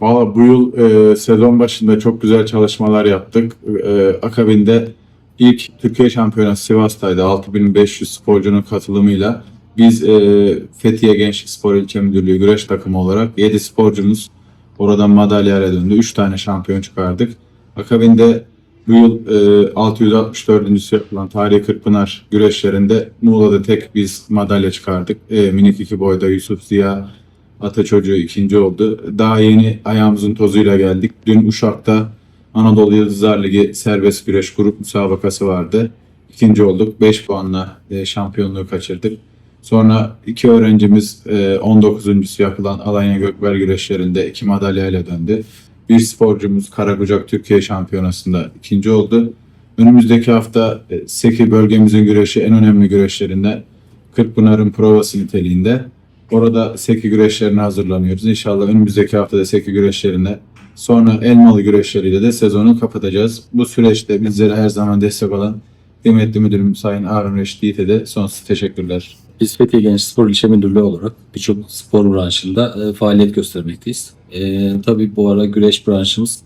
Valla bu yıl e, sezon başında çok güzel çalışmalar yaptık. E, akabinde ilk Türkiye Şampiyonası Sivas'taydı. 6500 sporcunun katılımıyla. Biz e, Fethiye Gençlik Spor İlçe Müdürlüğü güreş takımı olarak 7 sporcumuz oradan madalyayla döndü. 3 tane şampiyon çıkardık. Akabinde bu yıl e, 664. yapılan Tarihi Kırkpınar güreşlerinde Muğla'da tek biz madalya çıkardık. E, minik iki boyda Yusuf Ziya Ata çocuğu ikinci oldu. Daha yeni ayağımızın tozuyla geldik. Dün Uşak'ta Anadolu Yıldızlar Ligi serbest güreş grup müsabakası vardı. İkinci olduk. 5 puanla e, şampiyonluğu kaçırdık. Sonra iki öğrencimiz e, 19. yapılan Alanya Gökbel güreşlerinde iki madalyayla döndü. Bir sporcumuz Karakucak Türkiye Şampiyonası'nda ikinci oldu. Önümüzdeki hafta e, Seki bölgemizin güreşi en önemli güreşlerinden Kırkpınar'ın provası niteliğinde. Orada Seki güreşlerine hazırlanıyoruz. İnşallah önümüzdeki haftada Seki güreşlerine sonra Elmalı güreşleriyle de sezonu kapatacağız. Bu süreçte bizlere her zaman destek olan kıymetli müdürüm Sayın Harun Reşit Yiğit'e de sonsuz teşekkürler. Biz Fethiye Genç Spor İlçe Müdürlüğü olarak birçok spor branşında e, faaliyet göstermekteyiz. E, tabii bu ara güreş branşımız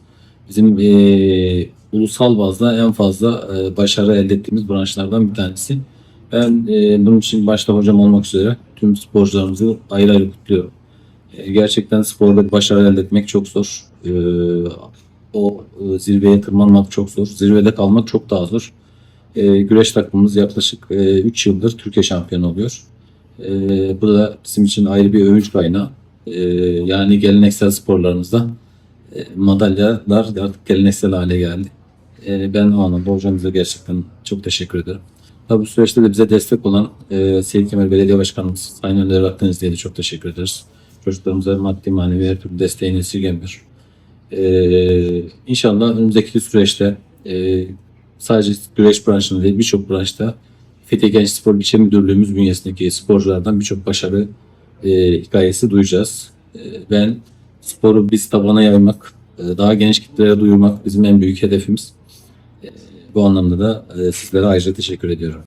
bizim e, ulusal bazda en fazla e, başarı elde ettiğimiz branşlardan bir tanesi. Ben e, bunun için başta hocam olmak üzere tüm sporcularımızı ayrı ayrı kutluyorum. E, gerçekten sporda başarı elde etmek çok zor. E, o e, zirveye tırmanmak çok zor. Zirvede kalmak çok daha zor. E, güreş takımımız yaklaşık 3 yıldır Türkiye şampiyonu oluyor. E, bu da bizim için ayrı bir övünç kaynağı. E, yani geleneksel sporlarımızda e, madalyalar artık geleneksel hale geldi. E, ben o anlamda hocamıza gerçekten çok teşekkür ederim. Tabii bu süreçte de bize destek olan e, Seyit Kemal Belediye Başkanımız Sayın Önder Akdenizli'ye de çok teşekkür ederiz. Çocuklarımıza maddi manevi her türlü desteğini esirgemiyor. E, inşallah önümüzdeki süreçte e, sadece güreş branşında değil birçok branşta Fethiye Genç Spor İlçe Müdürlüğümüz bünyesindeki sporculardan birçok başarı e, hikayesi duyacağız. E, ben sporu biz tabana yaymak, e, daha geniş kitlelere duyurmak bizim en büyük hedefimiz. E, bu anlamda da e, sizlere ayrıca teşekkür ediyorum.